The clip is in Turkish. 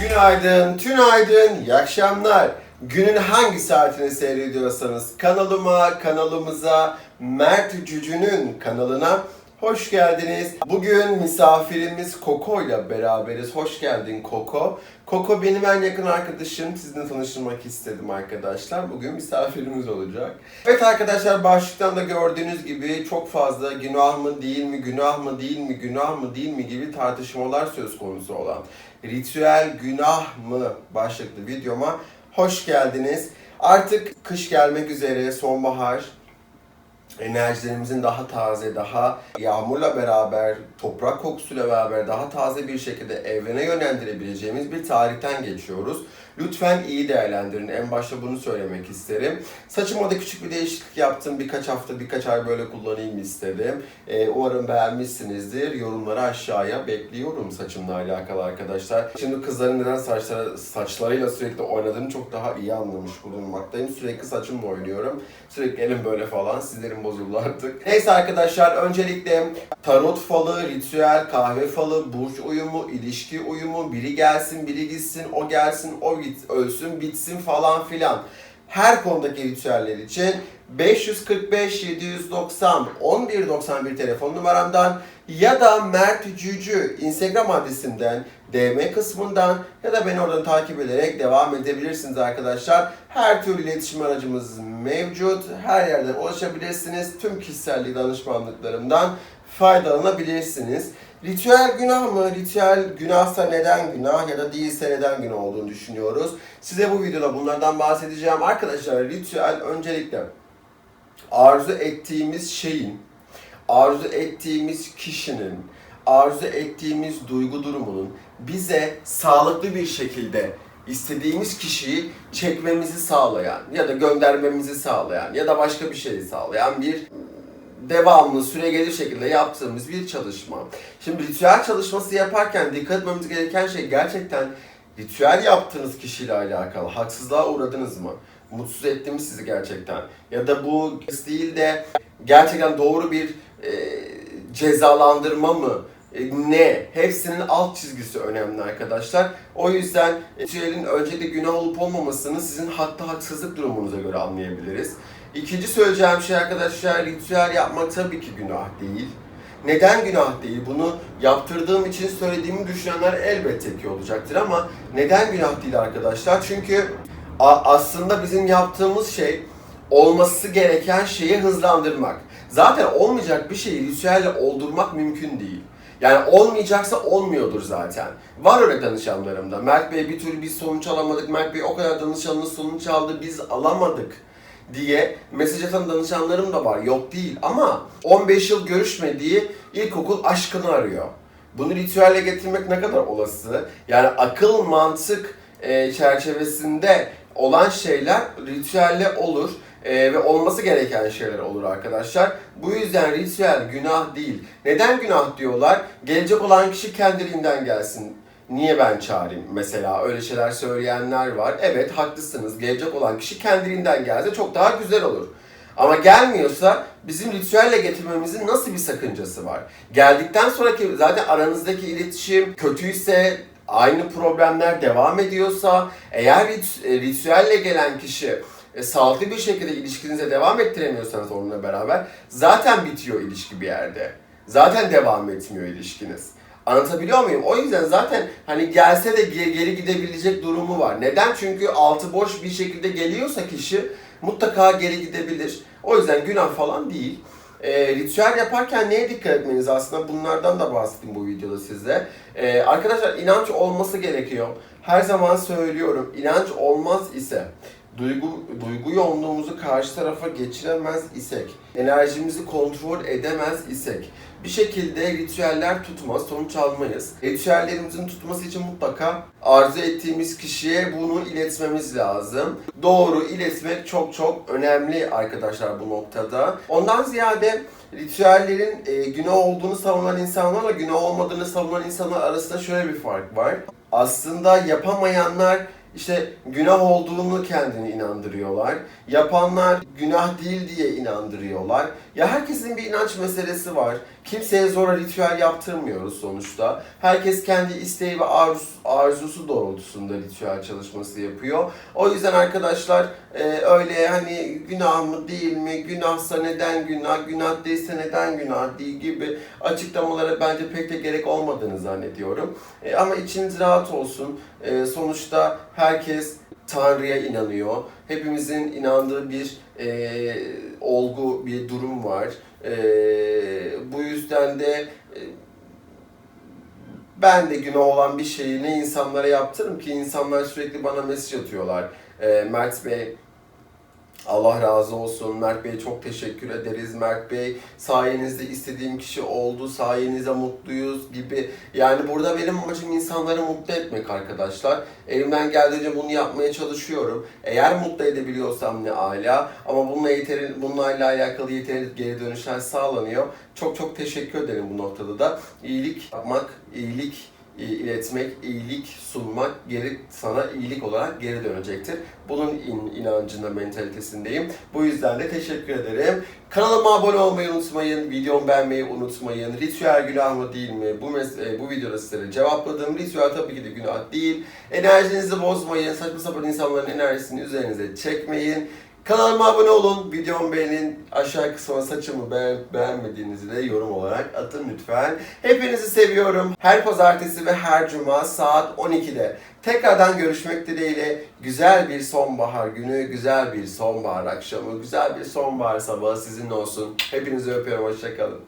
Günaydın, tünaydın, iyi akşamlar. Günün hangi saatini seyrediyorsanız kanalıma, kanalımıza, Mert Cücü'nün kanalına hoş geldiniz. Bugün misafirimiz Koko ile beraberiz. Hoş geldin Koko. Koko benim en yakın arkadaşım. Sizinle tanıştırmak istedim arkadaşlar. Bugün misafirimiz olacak. Evet arkadaşlar başlıktan da gördüğünüz gibi çok fazla günah mı değil mi, günah mı değil mi, günah mı değil mi gibi tartışmalar söz konusu olan ritüel günah mı başlıklı videoma hoş geldiniz. Artık kış gelmek üzere, sonbahar, enerjilerimizin daha taze, daha yağmurla beraber, toprak kokusuyla beraber daha taze bir şekilde evrene yönlendirebileceğimiz bir tarihten geçiyoruz. Lütfen iyi değerlendirin. En başta bunu söylemek isterim. Saçıma da küçük bir değişiklik yaptım. Birkaç hafta, birkaç ay böyle kullanayım istedim. Ee, umarım beğenmişsinizdir. Yorumları aşağıya bekliyorum saçımla alakalı arkadaşlar. Şimdi kızların neden saçları, saçlarıyla sürekli oynadığını çok daha iyi anlamış bulunmaktayım. Sürekli saçımla oynuyorum. Sürekli elim böyle falan. Sizlerin bozuldu artık. Neyse arkadaşlar öncelikle tarot falı, ritüel, kahve falı, burç uyumu, ilişki uyumu, biri gelsin, biri gitsin, o gelsin, o git, ölsün, bitsin falan filan. Her konudaki ritüeller için 545 790 1191 telefon numaramdan ya da Mert Cücü Instagram adresimden DM kısmından ya da beni oradan takip ederek devam edebilirsiniz arkadaşlar. Her türlü iletişim aracımız mevcut. Her yerden ulaşabilirsiniz. Tüm kişisel danışmanlıklarımdan faydalanabilirsiniz. Ritüel günah mı? Ritüel günahsa neden günah ya da değilse neden günah olduğunu düşünüyoruz. Size bu videoda bunlardan bahsedeceğim. Arkadaşlar ritüel öncelikle arzu ettiğimiz şeyin, arzu ettiğimiz kişinin, arzu ettiğimiz duygu durumunun bize sağlıklı bir şekilde istediğimiz kişiyi çekmemizi sağlayan ya da göndermemizi sağlayan ya da başka bir şeyi sağlayan bir devamlı süre gelir şekilde yaptığımız bir çalışma. Şimdi ritüel çalışması yaparken dikkat etmemiz gereken şey gerçekten ritüel yaptığınız kişiyle alakalı. Haksızlığa uğradınız mı? Mutsuz etti mi sizi gerçekten? Ya da bu değil de gerçekten doğru bir e, cezalandırma mı? E, ne? Hepsinin alt çizgisi önemli arkadaşlar. O yüzden ritüelin öncelikle günah olup olmamasını sizin hakta haksızlık durumunuza göre anlayabiliriz. İkinci söyleyeceğim şey arkadaşlar ritüel yapmak tabii ki günah değil. Neden günah değil? Bunu yaptırdığım için söylediğimi düşünenler elbette ki olacaktır ama neden günah değil arkadaşlar? Çünkü aslında bizim yaptığımız şey olması gereken şeyi hızlandırmak. Zaten olmayacak bir şeyi ritüelle oldurmak mümkün değil. Yani olmayacaksa olmuyordur zaten. Var öyle danışanlarımda. Mert Bey bir türlü biz sonuç alamadık. Mert Bey o kadar danışanınız sonuç aldı biz alamadık diye mesaj atan danışanlarım da var. Yok değil ama 15 yıl görüşmediği ilkokul aşkını arıyor. Bunu ritüelle getirmek ne kadar olası? Yani akıl, mantık e, çerçevesinde olan şeyler ritüelle olur e, ve olması gereken şeyler olur arkadaşlar. Bu yüzden ritüel günah değil. Neden günah diyorlar? Gelecek olan kişi kendiliğinden gelsin. Niye ben çağırayım mesela öyle şeyler söyleyenler var. Evet haklısınız. Gelecek olan kişi kendiliğinden gelse çok daha güzel olur. Ama gelmiyorsa bizim ritüelle getirmemizin nasıl bir sakıncası var? Geldikten sonraki zaten aranızdaki iletişim kötüyse, aynı problemler devam ediyorsa, eğer e, ritüelle gelen kişi e, sağlıklı bir şekilde ilişkinize devam ettiremiyorsanız onunla beraber zaten bitiyor ilişki bir yerde. Zaten devam etmiyor ilişkiniz. Anlatabiliyor muyum? O yüzden zaten hani gelse de ge- geri gidebilecek durumu var. Neden? Çünkü altı boş bir şekilde geliyorsa kişi mutlaka geri gidebilir. O yüzden günah falan değil. E, ritüel yaparken neye dikkat etmeniz aslında bunlardan da bahsettim bu videoda size. E, arkadaşlar inanç olması gerekiyor. her zaman söylüyorum inanç olmaz ise duygu duygu yoğunluğumuzu karşı tarafa geçiremez isek, enerjimizi kontrol edemez isek bir şekilde ritüeller tutmaz, sonuç almayız. Ritüellerimizin tutması için mutlaka arzu ettiğimiz kişiye bunu iletmemiz lazım. Doğru iletmek çok çok önemli arkadaşlar bu noktada. Ondan ziyade ritüellerin e, günah olduğunu savunan insanlarla günah olmadığını savunan insanlar arasında şöyle bir fark var. Aslında yapamayanlar işte günah olduğunu kendini inandırıyorlar. Yapanlar günah değil diye inandırıyorlar. Ya herkesin bir inanç meselesi var. Kimseye zora ritüel yaptırmıyoruz sonuçta. Herkes kendi isteği ve arzusu, arzusu doğrultusunda ritüel çalışması yapıyor. O yüzden arkadaşlar e, öyle hani günah mı değil mi, günahsa neden günah, günah değilse neden günah değil gibi açıklamalara bence pek de gerek olmadığını zannediyorum. E, ama içiniz rahat olsun. E, sonuçta herkes Tanrı'ya inanıyor. Hepimizin inandığı bir e, olgu, bir durum var. E, bu yüzden de e, ben de günah olan bir şeyi ne insanlara yaptırım ki insanlar sürekli bana mesaj atıyorlar. E, Mert Bey Allah razı olsun. Mert Bey çok teşekkür ederiz. Mert Bey sayenizde istediğim kişi oldu. Sayenizde mutluyuz gibi. Yani burada benim amacım insanları mutlu etmek arkadaşlar. Elimden geldiğince bunu yapmaya çalışıyorum. Eğer mutlu edebiliyorsam ne ala. Ama bununla yeteri, bunlarla alakalı yeteri geri dönüşler sağlanıyor. Çok çok teşekkür ederim bu noktada da. İyilik yapmak, iyilik iletmek, iyilik sunmak geri sana iyilik olarak geri dönecektir. Bunun in, inancında, mentalitesindeyim. Bu yüzden de teşekkür ederim. Kanalıma abone olmayı unutmayın, videomu beğenmeyi unutmayın. Ritüel günah mı değil mi? Bu mes- e, bu videoda sizlere cevapladım. Ritüel tabii ki de günah değil. Enerjinizi bozmayın, saçma sapan insanların enerjisini üzerinize çekmeyin. Kanalıma abone olun, videomu beğenin. Aşağı kısma saçımı beğen, beğenmediğinizi de yorum olarak atın lütfen. Hepinizi seviyorum. Her pazartesi ve her cuma saat 12'de tekrardan görüşmek dileğiyle güzel bir sonbahar günü, güzel bir sonbahar akşamı, güzel bir sonbahar sabahı sizinle olsun. Hepinizi öpüyorum, hoşçakalın.